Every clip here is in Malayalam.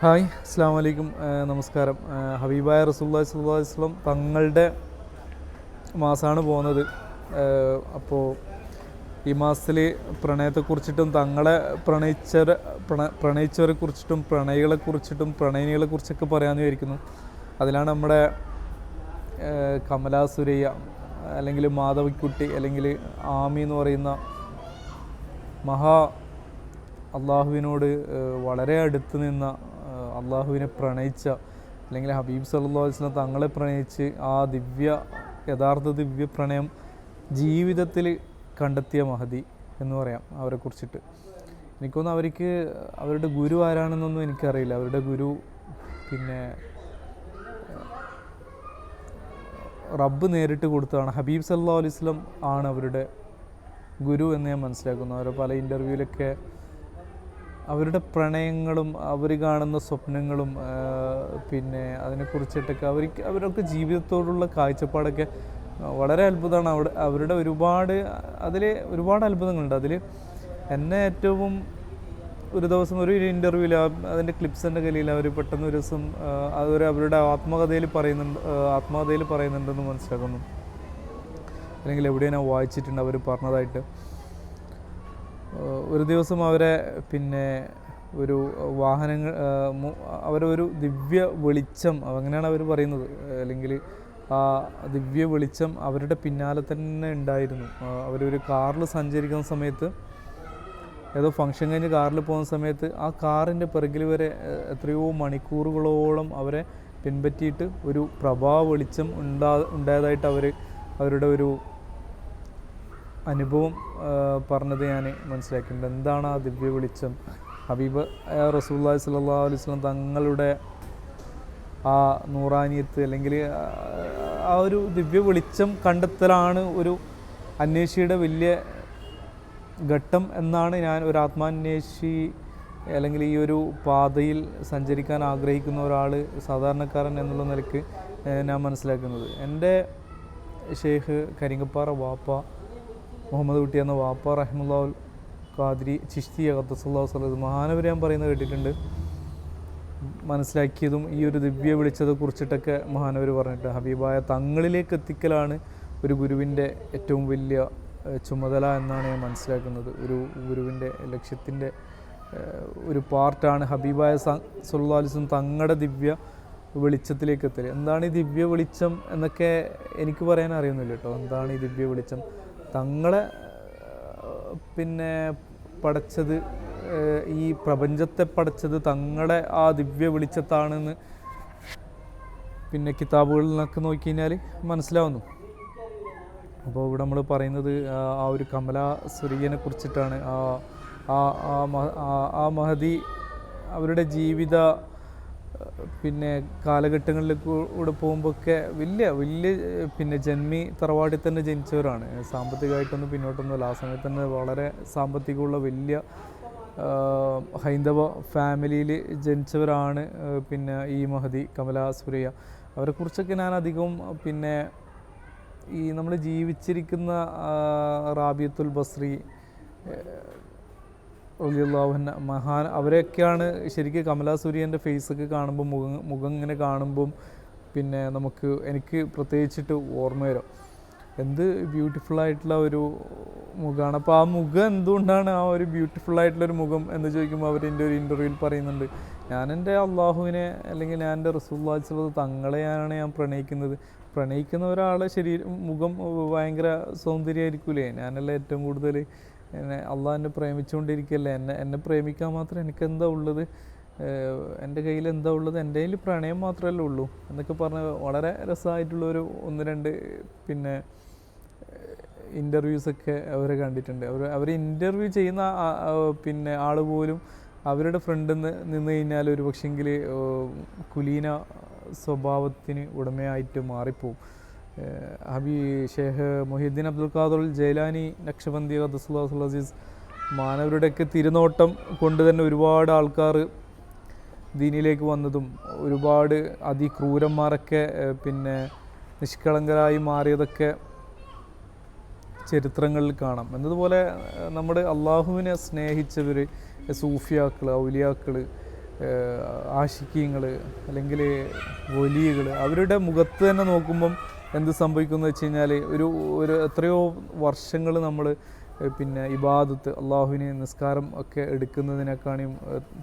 ഹായ് അസ്സാം വലൈക്കും നമസ്കാരം. ഹബീബായ റസൂല്ലാ സുല്ലാസ്ലം തങ്ങളുടെ മാസമാണ് പോകുന്നത്. അപ്പോൾ ഈ മാസത്തിൽ പ്രണയത്തെക്കുറിച്ചിട്ടും തങ്ങളെ പ്രണയിച്ചവരെ പ്രണ പ്രണയിച്ചവരെ കുറിച്ചിട്ടും പ്രണയികളെ കുറിച്ചിട്ടും പ്രണയിനികളെ കുറിച്ചൊക്കെ പറയാമെന്ന് വിചാരിക്കുന്നു. അതിലാണ് നമ്മുടെ കമലാ സുരയ്യ അല്ലെങ്കിൽ മാധവിക്കുട്ടി അല്ലെങ്കിൽ ആമി എന്ന് പറയുന്ന മഹാ അള്ളാഹുവിനോട് വളരെ അടുത്ത് നിന്ന അള്ളാഹുവിനെ പ്രണയിച്ച അല്ലെങ്കിൽ ഹബീബ് അലൈഹി വസല്ലം തങ്ങളെ പ്രണയിച്ച് ആ ദിവ്യ യഥാർത്ഥ ദിവ്യ പ്രണയം ജീവിതത്തിൽ കണ്ടെത്തിയ മഹതി എന്ന് പറയാം അവരെ കുറിച്ചിട്ട്. എനിക്കൊന്നും അവർക്ക് അവരുടെ ഗുരു ആരാണെന്നൊന്നും എനിക്കറിയില്ല. അവരുടെ ഗുരു പിന്നെ റബ്ബ് നേരിട്ട് കൊടുത്തതാണ്. ഹബീബ് സല്ലാ അലൈഹി ആണ് അവരുടെ ഗുരു എന്ന് ഞാൻ മനസ്സിലാക്കുന്നു. അവരെ പല ഇന്റർവ്യൂവിലൊക്കെ അവരുടെ പ്രണയങ്ങളും അവർ കാണുന്ന സ്വപ്നങ്ങളും പിന്നെ അതിനെക്കുറിച്ചിട്ടൊക്കെ അവർക്ക് അവരൊക്കെ ജീവിതത്തോടുള്ള കാഴ്ചപ്പാടൊക്കെ വളരെ അത്ഭുതമാണ്. അവിടെ അവരുടെ ഒരുപാട് അതിൽ ഒരുപാട് അത്ഭുതങ്ങളുണ്ട്. അതിൽ എന്നെ ഏറ്റവും ഒരു ദിവസം ഒരു ഇന്റർവ്യൂവിൽ അതിന്റെ ക്ലിപ്സിന്റെ കലയിൽ അവർ പെട്ടെന്ന് ഒരു ദിവസം അതൊരു അവരുടെ ആത്മകഥയിൽ പറയുന്നുണ്ട് ആത്മകഥയിൽ പറയുന്നുണ്ടെന്ന് മനസ്സിലാക്കുന്നു. അല്ലെങ്കിൽ എവിടെയാണ് വായിച്ചിട്ടുണ്ട് അവർ പറഞ്ഞതായിട്ട്. ഒരു ദിവസം അവരെ പിന്നെ ഒരു വാഹനങ്ങൾ അവരൊരു ദിവ്യ വെളിച്ചം അങ്ങനെയാണ് അവർ പറയുന്നത്. അല്ലെങ്കിൽ ആ ദിവ്യ വെളിച്ചം അവരുടെ പിന്നാലെ തന്നെ ഉണ്ടായിരുന്നു. അവരൊരു കാറിൽ സഞ്ചരിക്കുന്ന സമയത്ത് ഏതോ ഫംഗ്ഷൻ കഴിഞ്ഞ് കാറിൽ പോകുന്ന സമയത്ത് ആ കാറിന്റെ പിറകിൽ വരെ എത്രയോ മണിക്കൂറുകളോളം അവരെ പിൻപറ്റിയിട്ട് ഒരു പ്രഭാവ വെളിച്ചം ഉണ്ടാ ഉണ്ടായതായിട്ട് അവർ അവരുടെ ഒരു അനുഭവം പറഞ്ഞത് ഞാൻ മനസ്സിലാക്കിയിട്ടുണ്ട്. എന്താണ് ആ ദിവ്യ വെളിച്ചം? ഹബീബ് റസൂല്ലാ സല്ലാ അലൈഹി വസല്ലം തങ്ങളുടെ ആ നൂറാനിയത്ത് അല്ലെങ്കിൽ ആ, ഒരു ദിവ്യ വെളിച്ചം കണ്ടെത്തലാണ് ഒരു അന്വേഷിയുടെ വലിയ ഘട്ടം എന്നാണ് ഞാൻ ഒരു ആത്മാന്വേഷി അല്ലെങ്കിൽ ഈ ഒരു പാതയിൽ സഞ്ചരിക്കാൻ ആഗ്രഹിക്കുന്ന ഒരാൾ സാധാരണക്കാരൻ എന്നുള്ള നിലയ്ക്ക് ഞാൻ മനസ്സിലാക്കുന്നത്. എന്റെ ഷെയ്ഖ് കരിങ്കപ്പാറ വാപ്പ മുഹമ്മദ് കുട്ടി എന്ന വാപ്പ റഹ്മുല്ലാൽ ഖാദ്രി ചിഷ്തി അഖത്തസുല്ലാ സ്വലത് മഹാനവർ ഞാൻ പറയുന്നത് കേട്ടിട്ടുണ്ട്. മനസ്സിലാക്കിയതും ഈ ഒരു ദിവ്യ വിളിച്ചത് കുറിച്ചിട്ടൊക്കെ മഹാനവർ പറഞ്ഞിട്ട് ഹബീബായ തങ്ങളിലേക്ക് എത്തിക്കലാണ് ഒരു ഗുരുവിന്റെ ഏറ്റവും വലിയ ചുമതല എന്നാണ് ഞാൻ മനസ്സിലാക്കുന്നത്. ഒരു ഗുരുവിന്റെ ലക്ഷ്യത്തിന്റെ ഒരു പാർട്ടാണ് ഹബീബായ സുല്ലാലിസും തങ്ങളുടെ ദിവ്യ വെളിച്ചത്തിലേക്ക് എത്തൽ എന്താണ് ഈ ദിവ്യ വെളിച്ചം എന്നൊക്കെ എനിക്ക് പറയാൻ അറിയുന്നില്ല കേട്ടോ. എന്താണ് ഈ ദിവ്യ വെളിച്ചം? തങ്ങളെ പിന്നെ പടച്ചത് ഈ പ്രപഞ്ചത്തെ പടച്ചത് തങ്ങളുടെ ആ ദിവ്യ വെളിച്ചത്താണെന്ന് പിന്നെ കിതാബുകളിൽ നിന്നൊക്കെ നോക്കി കഴിഞ്ഞാൽ മനസ്സിലാവുന്നു. അപ്പോൾ ഇവിടെ നമ്മൾ പറയുന്നത് ആ ഒരു കമല സുരിയനെ കുറിച്ചിട്ടാണ്. ആ ആ- ആ മഹതി അവരുടെ ജീവിത പിന്നെ കാലഘട്ടങ്ങളിലൂടെ പോകുമ്പോഴൊക്കെ വലിയ വലിയ പിന്നെ ജന്മി തറവാട്ടിൽ തന്നെ ജനിച്ചവരാണ്. സാമ്പത്തികമായിട്ടൊന്നും പിന്നോട്ടൊന്നുമില്ല ആ സമയത്ത് തന്നെ വളരെ സാമ്പത്തികമുള്ള വലിയ ഹൈന്ദവ ഫാമിലിയിൽ ജനിച്ചവരാണ് പിന്നെ ഈ മഹതി കമല സുരയ്യ അവരെക്കുറിച്ചൊക്കെ ഞാൻ അധികം പിന്നെ ഈ നമ്മൾ ജീവിച്ചിരിക്കുന്ന റാബിയത്തുൽ ബസ്രി റളിയല്ലാഹുഅൻഹ മഹാൻ അവരെയൊക്കെയാണ് ശരിക്കും കമലാ സൂര്യന്റെ ഫേസൊക്കെ കാണുമ്പോൾ മുഖം മുഖം ഇങ്ങനെ കാണുമ്പം പിന്നെ നമുക്ക് എനിക്ക് പ്രത്യേകിച്ചിട്ട് ഓർമ്മ വരും. എന്ത് ബ്യൂട്ടിഫുൾ ആയിട്ടുള്ള ഒരു മുഖമാണ് അപ്പോൾ ആ മുഖം എന്തുകൊണ്ടാണ് ആ ഒരു ബ്യൂട്ടിഫുൾ ആയിട്ടുള്ളൊരു മുഖം എന്ന് ചോദിക്കുമ്പോൾ അവർ എന്റെ ഒരു ഇന്റർവ്യൂവിൽ പറയുന്നുണ്ട്. ഞാൻ എന്റെ അള്ളാഹുവിനെ അല്ലെങ്കിൽ ഞാൻ എന്റെ റസൂല്ലാച്ചുള്ളത് തങ്ങളെയാണ് ഞാൻ പ്രണയിക്കുന്നത്. പ്രണയിക്കുന്ന ഒരാളെ ശരീരം മുഖം ഭയങ്കര സൗന്ദര്യമായിരിക്കൂലേ? ഞാനല്ല ഏറ്റവും കൂടുതൽ എന്നെ അള്ളാഹ് എന്നെ പ്രേമിച്ചുകൊണ്ടിരിക്കുകയല്ലേ? എന്നെ എന്നെ പ്രേമിക്കാൻ മാത്രം എനിക്കെന്താ ഉള്ളത്? എന്റെ കയ്യിൽ എന്താ ഉള്ളത്? എന്റെ കയ്യിൽ പ്രണയം മാത്രമല്ലേ ഉള്ളൂ. എന്നൊക്കെ പറഞ്ഞ് വളരെ രസമായിട്ടുള്ളൊരു ഒന്ന് രണ്ട് പിന്നെ ഇന്റർവ്യൂസൊക്കെ അവരെ കണ്ടിട്ടുണ്ട്. അവർ അവർ ഇന്റർവ്യൂ ചെയ്യുന്ന പിന്നെ ആൾ പോലും അവരുടെ ഫ്രണ്ടിൽ നിന്ന് നിന്ന് കഴിഞ്ഞാൽ ഒരു പക്ഷെങ്കിൽ കുലീന സ്വഭാവത്തിന് ഉടമയായിട്ട് മാറിപ്പോവും. ഏഹ് ഹബി ഷേഖ് മൊഹീദ്ദീൻ അബ്ദുൽ ഖാദുൽ ജൈലാനി നക്ഷബന്തി ഖദസുല്ലാഹുൽ അസീസ് മാനവരുടെയൊക്കെ തിരുനോട്ടം കൊണ്ട് തന്നെ ഒരുപാട് ആൾക്കാർ ദീനിലേക്ക് വന്നതും ഒരുപാട് അതിക്രൂരന്മാരൊക്കെ പിന്നെ നിഷ്കളങ്കരായി മാറിയതൊക്കെ ചരിത്രങ്ങളിൽ കാണാം. എന്നതുപോലെ നമ്മുടെ അള്ളാഹുവിനെ സ്നേഹിച്ചവർ സൂഫിയാക്കൾ ഔലിയാക്കൾ ആഷിക്കീങ്ങൾ അല്ലെങ്കിൽ വലിയകൾ അവരുടെ മുഖത്ത് തന്നെ നോക്കുമ്പം എന്ത് സംഭവിക്കുന്നു വെച്ച് കഴിഞ്ഞാൽ ഒരു ഒരു എത്രയോ വർഷങ്ങൾ നമ്മൾ പിന്നെ ഇബാദത്ത് അള്ളാഹുവിനെ നിസ്കാരം ഒക്കെ എടുക്കുന്നതിനേക്കാളും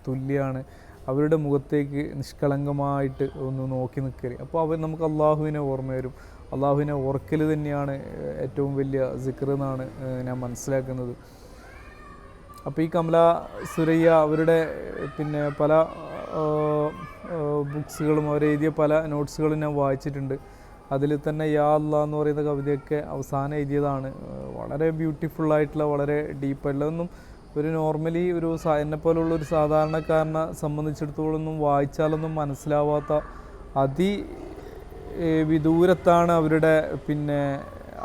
തുല്യമാണ് അവരുടെ മുഖത്തേക്ക് നിഷ്കളങ്കമായിട്ട് ഒന്ന് നോക്കി നിൽക്കൽ അപ്പോൾ അവർ നമുക്ക് അള്ളാഹുവിനെ ഓർമ്മ വരും. അള്ളാഹുവിനെ ഓർക്കൽ തന്നെയാണ് ഏറ്റവും വലിയ സിക്കർ എന്നാണ് ഞാൻ മനസ്സിലാക്കുന്നത്. അപ്പോൾ ഈ കമല സുരയ്യ അവരുടെ പിന്നെ പല ബുക്സുകളും അവർ എഴുതിയ പല നോട്ട്സുകളും ഞാൻ വായിച്ചിട്ടുണ്ട്. അതിൽ തന്നെ യാ അല്ല എന്ന് പറയുന്ന കവിതയൊക്കെ അവസാനം എഴുതിയതാണ്. വളരെ ബ്യൂട്ടിഫുള്ളായിട്ടുള്ള വളരെ ഡീപ്പായിട്ടുള്ള ഒന്നും ഒരു നോർമലി ഒരു എന്നെ എന്നെപ്പോലുള്ള ഒരു സാധാരണക്കാരനെ സംബന്ധിച്ചിടത്തോളം ഒന്നും വായിച്ചാലൊന്നും മനസ്സിലാവാത്ത അതി വിദൂരത്താണ് അവരുടെ പിന്നെ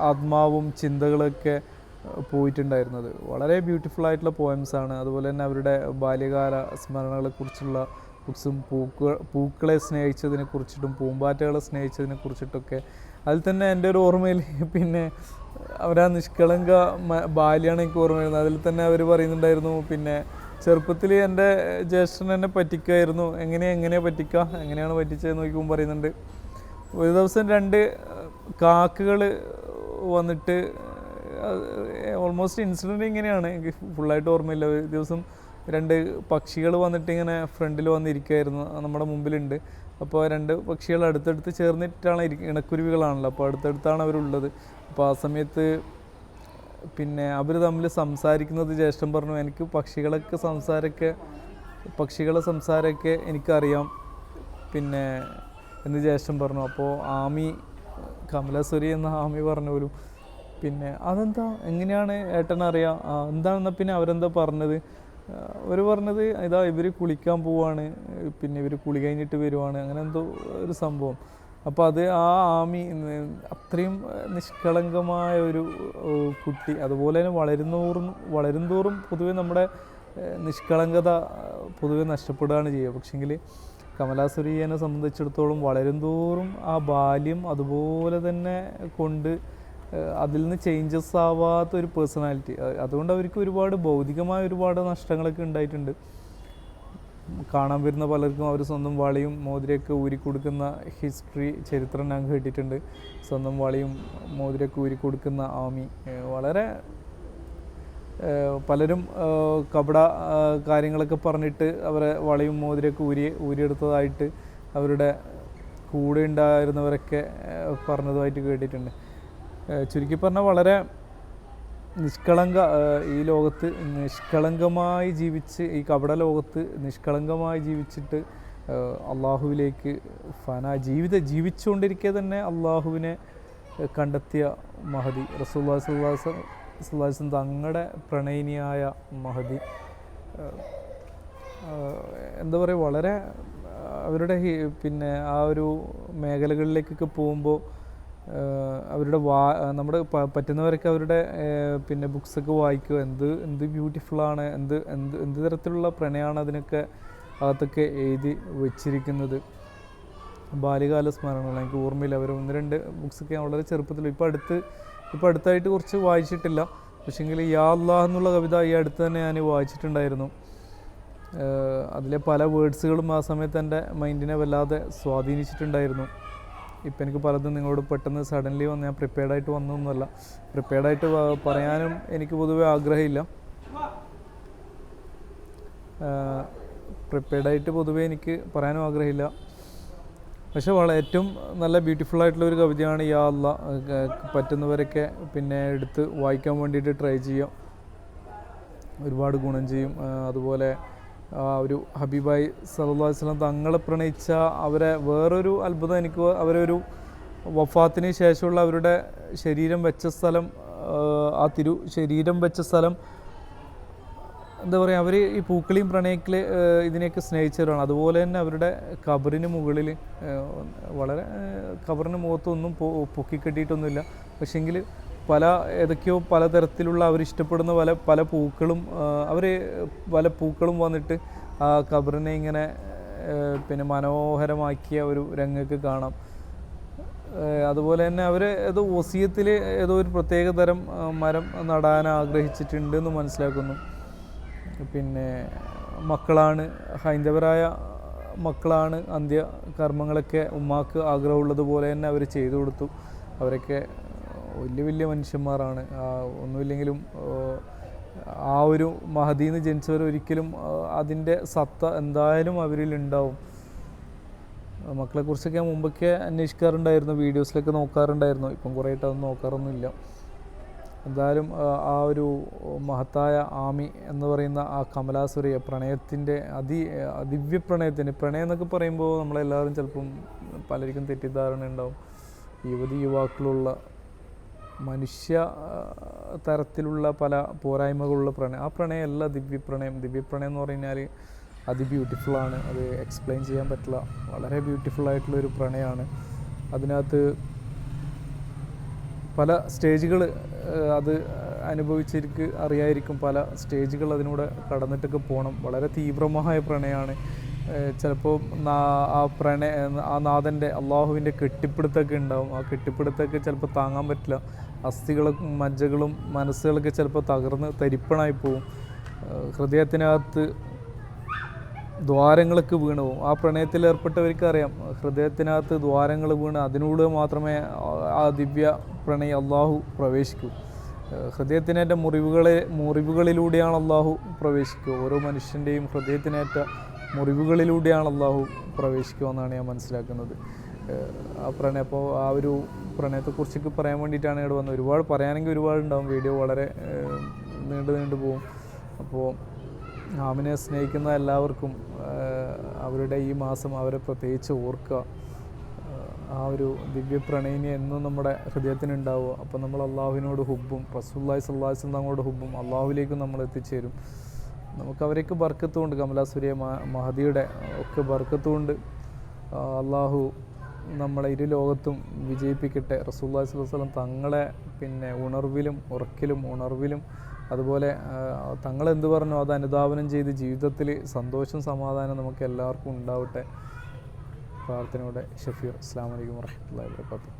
ആത്മാവും ചിന്തകളൊക്കെ പോയിട്ടുണ്ടായിരുന്നത്. വളരെ ബ്യൂട്ടിഫുൾ ആയിട്ടുള്ള പോയംസ് ആണ്. അതുപോലെ തന്നെ അവരുടെ ബാല്യകാല സ്മരണകളെ കുറിച്ചുള്ള ബുക്സും പൂക്ക പൂക്കളെ സ്നേഹിച്ചതിനെ കുറിച്ചിട്ടും പൂമ്പാറ്റകളെ സ്നേഹിച്ചതിനെ കുറിച്ചിട്ടൊക്കെ. അതിൽ തന്നെ എന്റെ ഒരു ഓർമ്മയിൽ പിന്നെ അവരാ നിഷ്കളങ്ക ബാല്യാണ് എനിക്ക് ഓർമ്മ വരുന്നത്. അതിൽ തന്നെ അവർ പറയുന്നുണ്ടായിരുന്നു പിന്നെ ചെറുപ്പത്തിൽ എന്റെ ജ്യേഷ്ഠൻ എന്നെ പറ്റിക്കായിരുന്നു. എങ്ങനെ എങ്ങനെയാണ് പറ്റിക്കുക എങ്ങനെയാണ് പറ്റിച്ചതെന്ന് നോക്കുമ്പോൾ പറയുന്നുണ്ട്. ഒരു ദിവസം രണ്ട് കാക്കകൾ വന്നിട്ട് ഓൾമോസ്റ്റ് ഇൻസിഡന്റ് ഇങ്ങനെയാണ്. എനിക്ക് ഫുള്ളായിട്ട് ഓർമ്മയില്ല. ഒരു ദിവസം രണ്ട് പക്ഷികൾ വന്നിട്ട് ഇങ്ങനെ ഫ്രണ്ടിൽ വന്നിരിക്കുമായിരുന്നു നമ്മുടെ മുമ്പിലുണ്ട്. അപ്പോൾ രണ്ട് പക്ഷികൾ അടുത്തടുത്ത് ചേർന്നിട്ടാണ് ഇരി ഇണക്കുരുവികളാണല്ലോ. അപ്പോൾ അടുത്തടുത്താണ് അവരുള്ളത്. അപ്പോൾ ആ സമയത്ത് പിന്നെ അവർ തമ്മിൽ സംസാരിക്കുന്നത് ജ്യേഷ്ഠൻ പറഞ്ഞു എനിക്ക് പക്ഷികളൊക്കെ സംസാരമൊക്കെ പക്ഷികളെ സംസാരമൊക്കെ എനിക്കറിയാം. പിന്നെ എന്ന് ജ്യേഷ്ഠൻ പറഞ്ഞു. അപ്പോൾ ആമി കമലസുരി എന്ന ആമി പറഞ്ഞു പോലും പിന്നെ അതെന്താ? എങ്ങനെയാണ് ഏട്ടനറിയാം? എന്താണെന്നാൽ പിന്നെ അവരെന്താ പറഞ്ഞത്? അവർ പറഞ്ഞത് ഇതാ ഇവർ കുളിക്കാൻ പോവാണ് പിന്നെ ഇവർ കുളി കഴിഞ്ഞിട്ട് വരുവാണ് അങ്ങനെ എന്തോ ഒരു സംഭവം. അപ്പോൾ അത് ആ ആമി അത്രയും നിഷ്കളങ്കമായ ഒരു കുട്ടി അതുപോലെ തന്നെ വളരുന്നോറും വളരുന്തോറും പൊതുവെ നമ്മുടെ നിഷ്കളങ്കത പൊതുവെ നഷ്ടപ്പെടുകയാണ് ചെയ്യുക. പക്ഷേങ്കിൽ കമലാസുരീയനെ സംബന്ധിച്ചിടത്തോളം വളരുന്തോറും ആ ബാല്യം അതുപോലെ തന്നെ കൊണ്ട് അതിൽ നിന്ന് ചേഞ്ചസ് ആവാത്ത ഒരു പേഴ്സണാലിറ്റി അതുകൊണ്ട് അവർക്ക് ഒരുപാട് ഭൗതികമായ ഒരുപാട് നഷ്ടങ്ങളൊക്കെ ഉണ്ടായിട്ടുണ്ട്. കാണാൻ വരുന്ന പലർക്കും അവർ സ്വന്തം വളയും മോതിരയൊക്കെ ഊരിക്കൊടുക്കുന്ന ഹിസ്റ്ററി ചരിത്രം ഞാൻ കേട്ടിട്ടുണ്ട്. സ്വന്തം വളയും മോതിരയൊക്കെ ഊരിക്കൊടുക്കുന്ന ആമി. വളരെ പലരും കപട കാര്യങ്ങളൊക്കെ പറഞ്ഞിട്ട് അവരെ വളയും മോതിരയൊക്കെ ഊരി ഊരിയെടുത്തതായിട്ട് അവരുടെ കൂടെ ഉണ്ടായിരുന്നവരൊക്കെ പറഞ്ഞതുമായിട്ട് കേട്ടിട്ടുണ്ട്. ചുരുക്കി പറഞ്ഞാൽ വളരെ നിഷ്കളങ്ക ഈ ലോകത്ത് നിഷ്കളങ്കമായി ജീവിച്ച് ഈ കപട ലോകത്ത് നിഷ്കളങ്കമായി ജീവിച്ചിട്ട് അള്ളാഹുവിലേക്ക് ഫന ജീവിത ജീവിച്ചുകൊണ്ടിരിക്കെ തന്നെ അള്ളാഹുവിനെ കണ്ടെത്തിയ മഹതി. റസൂല്ലാ സുല്ലാസം തങ്ങളുടെ പ്രണയിനിയായ മഹതി. എന്താ പറയുക വളരെ അവരുടെ പിന്നെ ആ ഒരു മേഖലകളിലേക്കൊക്കെ പോകുമ്പോൾ അവരുടെ വാ നമ്മുടെ പറ്റുന്നവരൊക്കെ അവരുടെ പിന്നെ ബുക്സൊക്കെ വായിക്കുക. എന്ത് എന്ത് ബ്യൂട്ടിഫുള്ളാണ് എന്ത് എന്ത് എന്ത് തരത്തിലുള്ള പ്രണയമാണ് അതിനൊക്കെ അകത്തൊക്കെ എഴുതി വെച്ചിരിക്കുന്നത്. ബാല്യകാല സ്മരണകൾ. എനിക്ക് ഓർമ്മയില്ല. അവർ ഒന്ന് രണ്ട് ബുക്സൊക്കെ ഞാൻ വളരെ ചെറുപ്പത്തിൽ ഇപ്പോൾ അടുത്ത് ഇപ്പോൾ അടുത്തായിട്ട് കുറച്ച് വായിച്ചിട്ടില്ല. പക്ഷേങ്കിൽ യാ അല്ലാഹ് എന്നുള്ള കവിത ഈ അടുത്ത് തന്നെ ഞാൻ വായിച്ചിട്ടുണ്ടായിരുന്നു. അതിലെ പല വേർഡ്സുകളും ആ സമയത്ത് എന്റെ മൈൻഡിനെ വല്ലാതെ സ്വാധീനിച്ചിട്ടുണ്ടായിരുന്നു. ഇപ്പം എനിക്ക് പലതും നിങ്ങളോട് പെട്ടെന്ന് സഡൻലി വന്ന് ഞാൻ പ്രിപ്പയർഡ് ആയിട്ട് വന്നൊന്നുമല്ല പ്രിപ്പയർഡ് ആയിട്ട് പറയാനും എനിക്ക് പൊതുവെ ആഗ്രഹമില്ല. പ്രിപ്പയർഡ് ആയിട്ട് പൊതുവേ എനിക്ക് പറയാനും ആഗ്രഹമില്ല. പക്ഷെ വളരെ ഏറ്റവും നല്ല ബ്യൂട്ടിഫുൾ ആയിട്ടുള്ള ഒരു കവിതയാണ് യാ അല്ല പറ്റുന്നവരൊക്കെ പിന്നെ എടുത്ത് വായിക്കാൻ വേണ്ടിയിട്ട് ട്രൈ ചെയ്യാം ഒരുപാട് ഗുണം ചെയ്യും. അതുപോലെ ഒരു ഹബീബായി അലൈഹി തങ്ങൾ തങ്ങളെ പ്രണയിച്ച അവരെ വേറൊരു അത്ഭുതം എനിക്ക് അവരൊരു വഫാത്തിന് ശേഷമുള്ള അവരുടെ ശരീരം വെച്ച സ്ഥലം ആ, തിരു ശരീരം വെച്ച സ്ഥലം എന്താ പറയുക അവർ ഈ പൂക്കളെയും പ്രണയക്കിൽ ഇതിനെയൊക്കെ സ്നേഹിച്ചവരാണ്. അതുപോലെ തന്നെ അവരുടെ കബറിന് മുകളിൽ വളരെ കബറിന് മുഖത്തൊന്നും പൊക്കിക്കെട്ടിയിട്ടൊന്നുമില്ല. പക്ഷെങ്കിൽ പല ഏതൊക്കെയോ പലതരത്തിലുള്ള അവരിഷ്ടപ്പെടുന്ന പല പല പൂക്കളും അവർ പല പൂക്കളും വന്നിട്ട് ആ ഖബറിനെ ഇങ്ങനെ പിന്നെ മനോഹരമാക്കിയ ഒരു രംഗക്ക് കാണാം. അതുപോലെ തന്നെ അവർ ഏതോ ഒസിയത്തിൽ ഏതോ ഒരു പ്രത്യേക തരം മരം നടാൻ ആഗ്രഹിച്ചിട്ടുണ്ട് എന്ന് മനസ്സിലാക്കുന്നു. പിന്നെ മക്കളാണ് ഹൈന്ദവരായ മക്കളാണ് അന്ത്യ കർമ്മങ്ങളൊക്കെ ഉമ്മാക്ക് ആഗ്രഹമുള്ളതുപോലെ തന്നെ അവർ ചെയ്തു കൊടുത്തു. അവരൊക്കെ വലിയ വലിയ മനുഷ്യന്മാരാണ്. ഒന്നുമില്ലെങ്കിലും ആ, ഒരു മഹദീന്ന് ജനിച്ചവർ ഒരിക്കലും അതിന്റെ സത്ത എന്തായാലും അവരിൽ ഉണ്ടാവും. മക്കളെ കുറിച്ചൊക്കെ ഞാൻ മുമ്പൊക്കെ അന്വേഷിക്കാറുണ്ടായിരുന്നു വീഡിയോസിലൊക്കെ നോക്കാറുണ്ടായിരുന്നു. ഇപ്പം കുറേ അതൊന്നും നോക്കാറൊന്നുമില്ല. എന്തായാലും ആ ഒരു മഹത്തായ ആമി എന്ന് പറയുന്ന ആ കമലാസുരയ പ്രണയത്തിന്റെ അതി ദിവ്യ പ്രണയത്തിന്റെ പ്രണയം എന്നൊക്കെ പറയുമ്പോൾ നമ്മളെല്ലാവരും ചിലപ്പം പലർക്കും തെറ്റിദ്ധാരണ ഉണ്ടാവും യുവതി യുവാക്കളുള്ള മനുഷ്യ തരത്തിലുള്ള പല പോരായ്മകളുള്ള പ്രണയം ആ പ്രണയമല്ല ദിവ്യപ്രണയം. ദിവ്യപ്രണയം എന്ന് പറഞ്ഞാൽ അതി ബ്യൂട്ടിഫുള്ളാണ് അത് എക്സ്പ്ലെയിൻ ചെയ്യാൻ പറ്റില്ല. വളരെ ബ്യൂട്ടിഫുള്ളായിട്ടുള്ളൊരു പ്രണയമാണ് അതിനകത്ത് പല സ്റ്റേജുകൾ അത് അനുഭവിച്ചിരിക്ക് അറിയായിരിക്കും. പല സ്റ്റേജുകൾ അതിനൂടെ കടന്നിട്ടൊക്കെ പോകണം വളരെ തീവ്രമായ പ്രണയമാണ് ചിലപ്പോൾ ആ പ്രണയ ആ നാഥന്റെ അള്ളാഹുവിന്റെ കെട്ടിപ്പിടുത്തൊക്കെ ഉണ്ടാവും. ആ കെട്ടിപ്പിടുത്തൊക്കെ ചിലപ്പോൾ താങ്ങാൻ പറ്റില്ല. അസ്ഥികളും മജ്ജകളും മനസ്സുകളൊക്കെ ചിലപ്പോൾ തകർന്ന് തരിപ്പണായി പോവും. ഹൃദയത്തിനകത്ത് ദ്വാരങ്ങളൊക്കെ വീണ് പോകും ആ പ്രണയത്തിൽ ഏർപ്പെട്ടവർക്ക് അറിയാം ഹൃദയത്തിനകത്ത് ദ്വാരങ്ങൾ വീണ് അതിനൂടെ മാത്രമേ ആ- ദിവ്യ പ്രണയം അള്ളാഹു പ്രവേശിക്കൂ. ഹൃദയത്തിനേറ്റ മുറിവുകളെ മുറിവുകളിലൂടെയാണ് അള്ളാഹു പ്രവേശിക്കുക. ഓരോ മനുഷ്യന്റെയും ഹൃദയത്തിനേറ്റ മുറിവുകളിലൂടെയാണ് അള്ളാഹു പ്രവേശിക്കുക എന്നാണ് ഞാൻ മനസ്സിലാക്കുന്നത്. ആ പ്രണയം അപ്പോൾ ആ ഒരു പ്രണയത്തെക്കുറിച്ചൊക്കെ പറയാൻ വേണ്ടിയിട്ടാണ് ഇവിടെ വന്നത്. ഒരുപാട് പറയാനെങ്കിൽ ഒരുപാട് ഉണ്ടാവും വീഡിയോ വളരെ നീണ്ടു നീണ്ടു പോകും. അപ്പോൾ ആമിനെ സ്നേഹിക്കുന്ന എല്ലാവർക്കും അവരുടെ ഈ മാസം അവരെ പ്രത്യേകിച്ച് ഓർക്കുക. ആ ഒരു ദിവ്യ പ്രണയിനി എന്നും നമ്മുടെ ഹൃദയത്തിനുണ്ടാവുക. അപ്പോൾ നമ്മൾ അള്ളാഹുവിനോട് ഹുബും റസൂല്ലായി സല്ലാസ് തങ്ങളോട് ഹുബും അള്ളാഹുവിലേക്കും നമ്മൾ എത്തിച്ചേരും. നമുക്ക് അവരേക്ക് ബർക്കത്തുകൊണ്ട് കമലാസുരിയ മഹദിയുടെ ഒക്കെ ബർക്കത്തുകൊണ്ട് അള്ളാഹു നമ്മളെ ഇരു ലോകത്തും വിജയിപ്പിക്കട്ടെ റസൂല്ലാ വസ്ലം തങ്ങളെ പിന്നെ ഉണർവിലും ഉറക്കിലും ഉണർവിലും അതുപോലെ തങ്ങളെന്ത് പറഞ്ഞു? അത് അനുധാവനം ചെയ്ത് ജീവിതത്തിൽ സന്തോഷം സമാധാനം നമുക്ക് എല്ലാവർക്കും ഉണ്ടാവട്ടെ. പ്രാർത്ഥനയോടെ ഷഫീർ. അസ്സാം വലൈക്കും വർഹമുല്ലാ വാബർക്കാത്തു